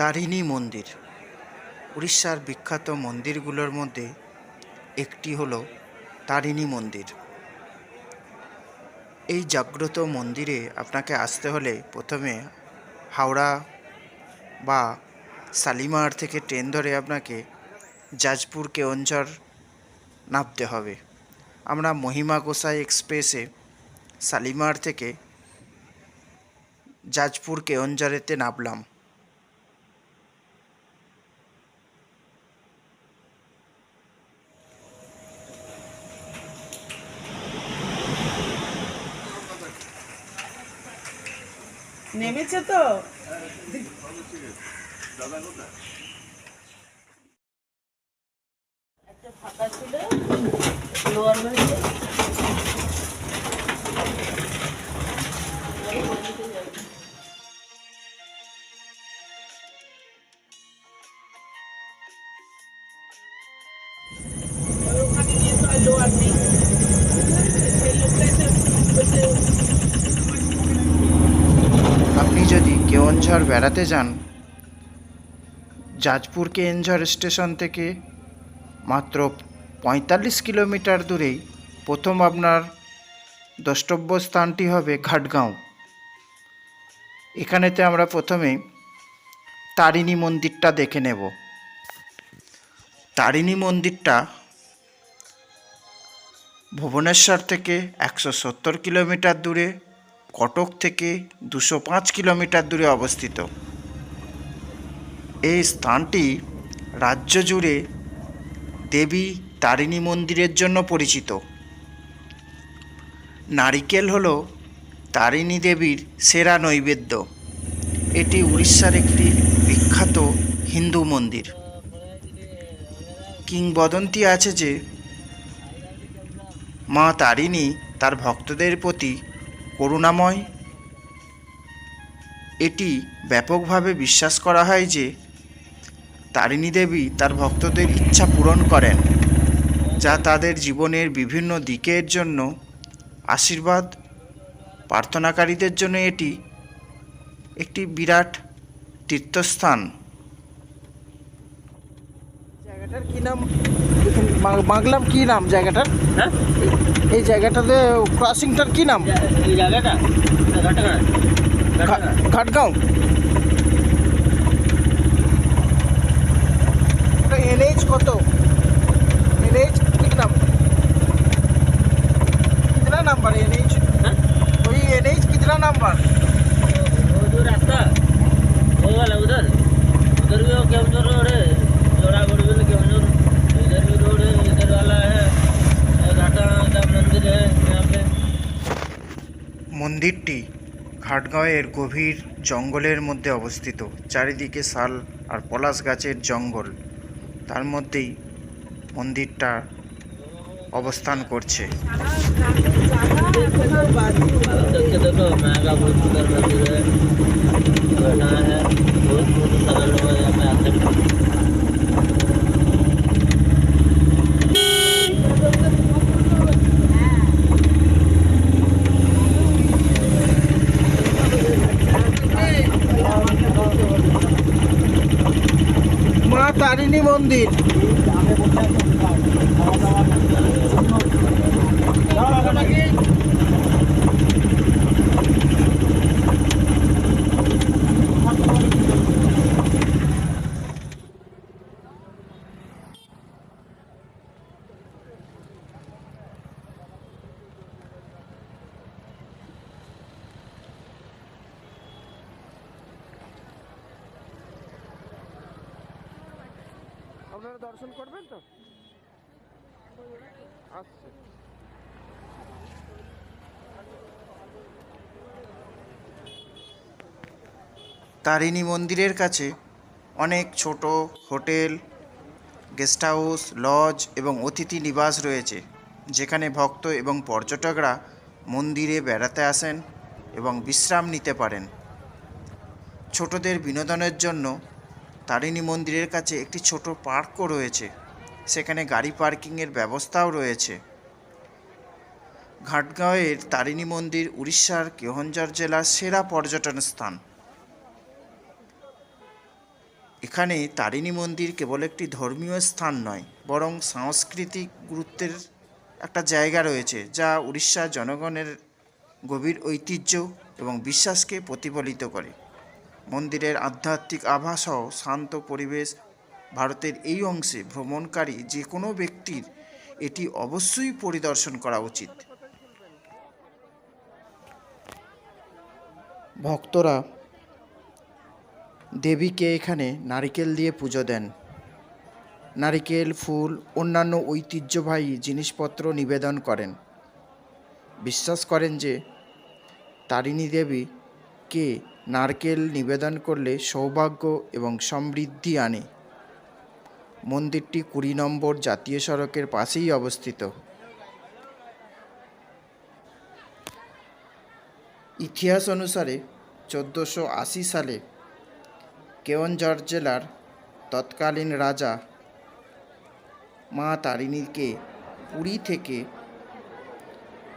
তারিণী মন্দির। উড়িষ্যার বিখ্যাত মন্দিরগুলোর মধ্যে একটি হলো তারিণী মন্দির। এই জাগ্রত মন্দিরে আপনাকে আসতে হলে প্রথমে হাওড়া বা শালিমার থেকে ট্রেন ধরে আপনাকে যাজপুর কেওনঝড় নামতে হবে। আমরা মহিমা গোসাই এক্সপ্রেসে শালিমার থেকে যাজপুর কেওনঝড়েতে নামলাম। নেমেছে তো? একটা ফাঁকা ছিল লোয়ার কেওনঝড় বেড়াতে যান। যাজপুর কেওনঝড় স্টেশন থেকে মাত্র পঁয়তাল্লিশ কিলোমিটার দূরেই প্রথম আপনার দ্রষ্টব্য স্থানটি হবে ঘাটগাঁও। এখানেতে আমরা প্রথমে তারিণী মন্দিরটা দেখে নেব। তারিণী মন্দিরটা ভুবনেশ্বর থেকে একশো সত্তর কিলোমিটার দূরে কটক থেকে দুশো পাঁচ কিলোমিটার দূরে অবস্থিত। এই স্থানটি রাজ্য জুড়ে দেবী তারিণী মন্দিরের জন্য পরিচিত। নারিকেল হল তারিণী দেবীর সেরা নৈবেদ্য। এটি উড়িষ্যার একটি বিখ্যাত হিন্দু মন্দির। কিংবদন্তি আছে যে, মা তারিণী তার ভক্তদের প্রতি করুণাময়। এটি ব্যাপকভাবে বিশ্বাস করা হয় যে তারিণী দেবী তার ভক্তদের ইচ্ছা পূরণ করেন যা তাদের জীবনের বিভিন্ন দিকের জন্য আশীর্বাদ প্রার্থনাকারীদের জন্য এটি একটি বিরাট তীর্থস্থান। জায়গাটার কি নাম? বাংলাম কি নাম জায়গাটার? হ্যাঁ? এই জায়গাটাতে ক্রসিংটার কি নাম এই জায়গাটা ঘাটাঘাট ঘা- ঘাটগাঁও এনএইচ কত এনএইচ কি নাম कितना नंबर एनएच हाँ? वही एनएच कितना नंबर वो जो रास्ता वो वाला उधर उधर भी वो केवंझर रोड है মন্দিরটি ঘাটগাঁওয়ের গভীর জঙ্গলের মধ্যে অবস্থিত। চারিদিকে শাল আর পলাশ গাছের জঙ্গল। তার মধ্যেই মন্দিরটা অবস্থান করছে। মন্দির। আপনারা দর্শন করবেন তো? আচ্ছা। তারিণী মন্দিরের কাছে অনেক ছোট হোটেল, গেস্ট হাউস, লজ এবং অতিথি নিবাস রয়েছে, যেখানে ভক্ত এবং পর্যটকরা মন্দিরে বেড়াতে আসেন এবং বিশ্রাম নিতে পারেন। ছোটদের বিনোদনের জন্য তারিণী মন্দিরের কাছে একটি ছোট পার্কও রয়েছে। সেখানে গাড়ি পার্কিংয়ের ব্যবস্থাও রয়েছে। ঘাটগাঁওয়ের তারিণী মন্দির, উড়িষ্যার কেওনঝড় জেলার সেরা পর্যটন স্থান। এখানে তারিণী মন্দির কেবল একটি ধর্মীয় স্থান নয়, বরং সাংস্কৃতিক গুরুত্বের একটা জায়গা রয়েছে, যা উড়িষ্যার জনগণের গভীর ঐতিহ্য এবং বিশ্বাসকে প্রতিফলিত করে। মন্দিরের আধ্যাত্মিক আভাসহ শান্ত পরিবেশ ভারতের এই অংশে ভ্রমণকারী যে কোনো ব্যক্তির এটি অবশ্যই পরিদর্শন করা উচিত। ভক্তরা দেবীকে এখানে নারিকেল দিয়ে পুজো দেন। নারিকেল, ফুল, অন্যান্য ঐতিহ্যবাহী জিনিসপত্র নিবেদন করেন। বিশ্বাস করেন যে তারিণী দেবীকে নারকেল নিবেদন করলে সৌভাগ্য এবং সমৃদ্ধি আনে। মন্দিরটি কুড়ি নম্বর জাতীয় সড়কের পাশেই অবস্থিত। ইতিহাস অনুসারে চোদ্দোশো আশি সালে কেওনঝড় জেলার তৎকালীন রাজা মা তারিণীকে পুরী থেকে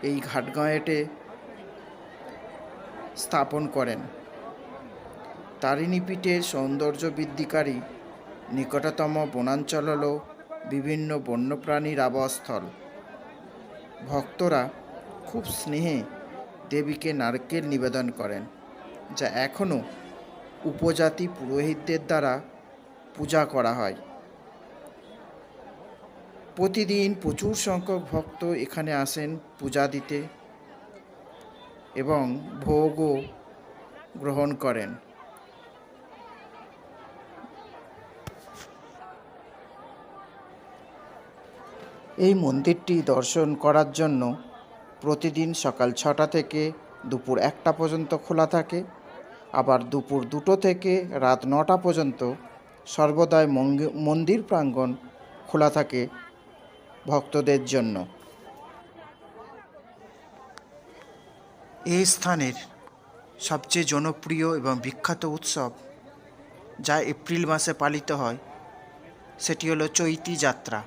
এই ঘাটগাঁয়েটে স্থাপন করেন। তারিণী পীঠের সৌন্দর্য বৃদ্ধিকারী নিকটতম বনাঞ্চল হল বিভিন্ন বন্যপ্রাণীর আবাসস্থল। ভক্তরা খুব স্নেহে দেবীকে নারকেল নিবেদন করেন, যা এখনও উপজাতি পুরোহিতদের দ্বারা পূজা করা হয়। প্রতিদিন প্রচুর সংখ্যক ভক্ত এখানে আসেন পূজা দিতে এবং ভোগও গ্রহণ করেন। এই মন্দিরটি দর্শন করার জন্য প্রতিদিন সকাল ছটা থেকে দুপুর একটা পর্যন্ত খোলা থাকে। আবার দুপুর দুটো থেকে রাত নটা পর্যন্ত সর্বদাই মন্দির প্রাঙ্গণ খোলা থাকে ভক্তদের জন্য। এই স্থানের সবচেয়ে জনপ্রিয় এবং বিখ্যাত উৎসব যা এপ্রিল মাসে পালিত হয়, সেটি হলো চৈতি যাত্রা।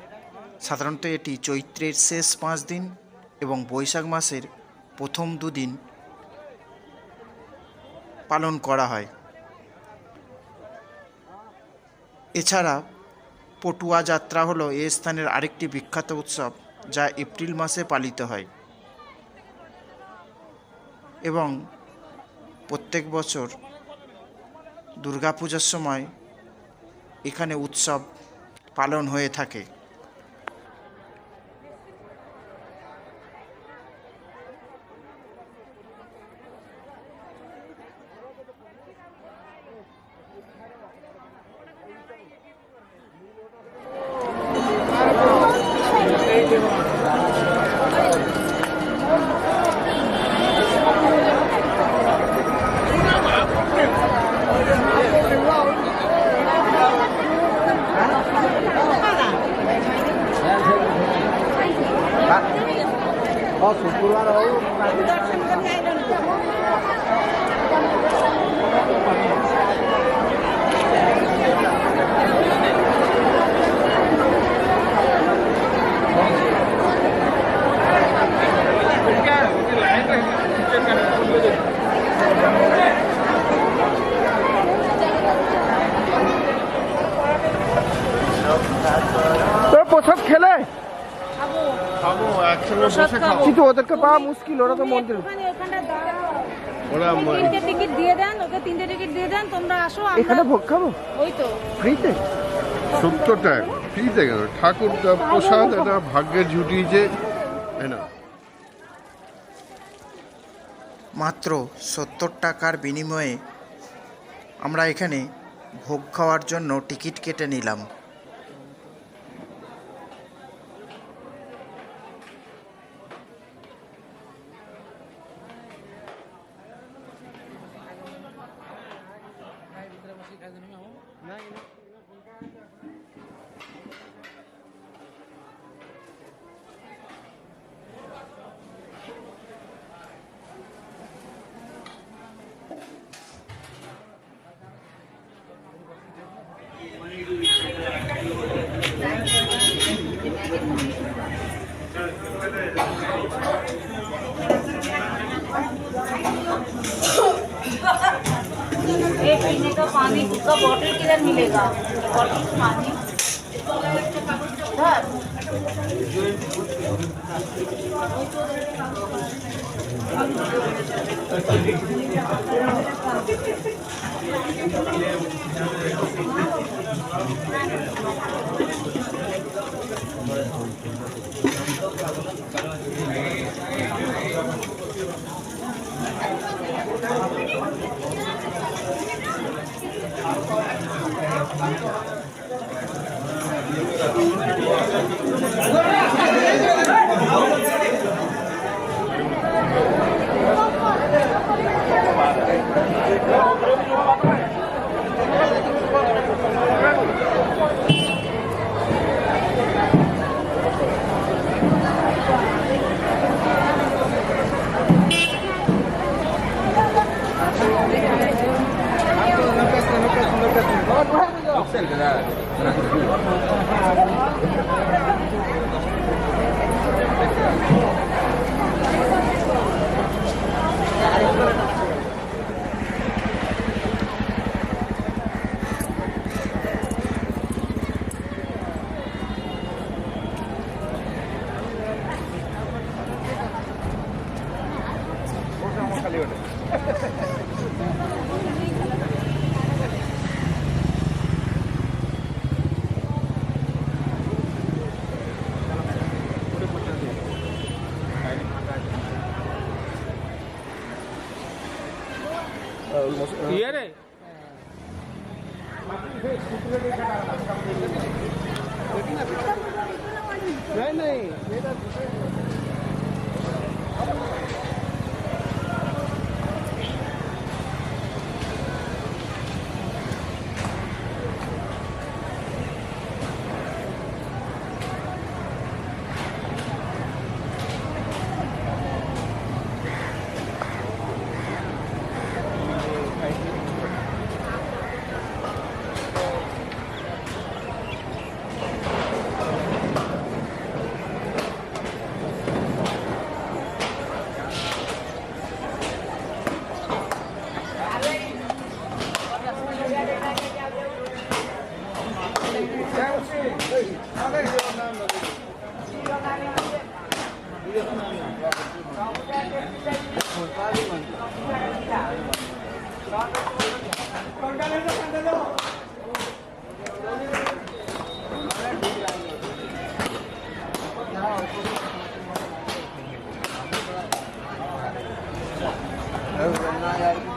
সাধারণত এটি চৈত্রের শেষ পাঁচ দিন এবং বৈশাখ মাসের প্রথম দুদিন পালন করা হয়। এছাড়া পটুয়া যাত্রা হলো এই স্থানের আরেকটি বিখ্যাত উৎসব, যা এপ্রিল মাসে পালিত হয়। এবং প্রত্যেক বছর দুর্গাপূজার সময় এখানে উৎসব পালন হয়ে থাকে। બસ શુક્રવાર આવું কিন্তু ওদেরকে পাওয়া মুশকিল ওরা তো মন্দির। একটুখানি ওখানে দাঁড়াও। ওরা তিনটে টিকিট দিয়ে দেন ওকে তিনটে টিকিট দিয়ে দেন তোমরা আসো এখানে ভোগ খাব? ওই তো। ফ্রিতে? সত্তর টাকা ফ্রিতে কেন? ঠাকুর প্রসাদ এটা ভাগ্যে জুটিয়েছে না? মাত্র সত্তর টাকার বিনিময়ে আমরা এখানে ভোগ খাওয়ার জন্য টিকিট কেটে নিলাম। किधर मिलेगा बॉटल पानी उधर Gracias. नाही। नाही है।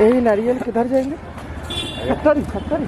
यही नारियल किधर जाएँगे? खत्तरी खत्तरी।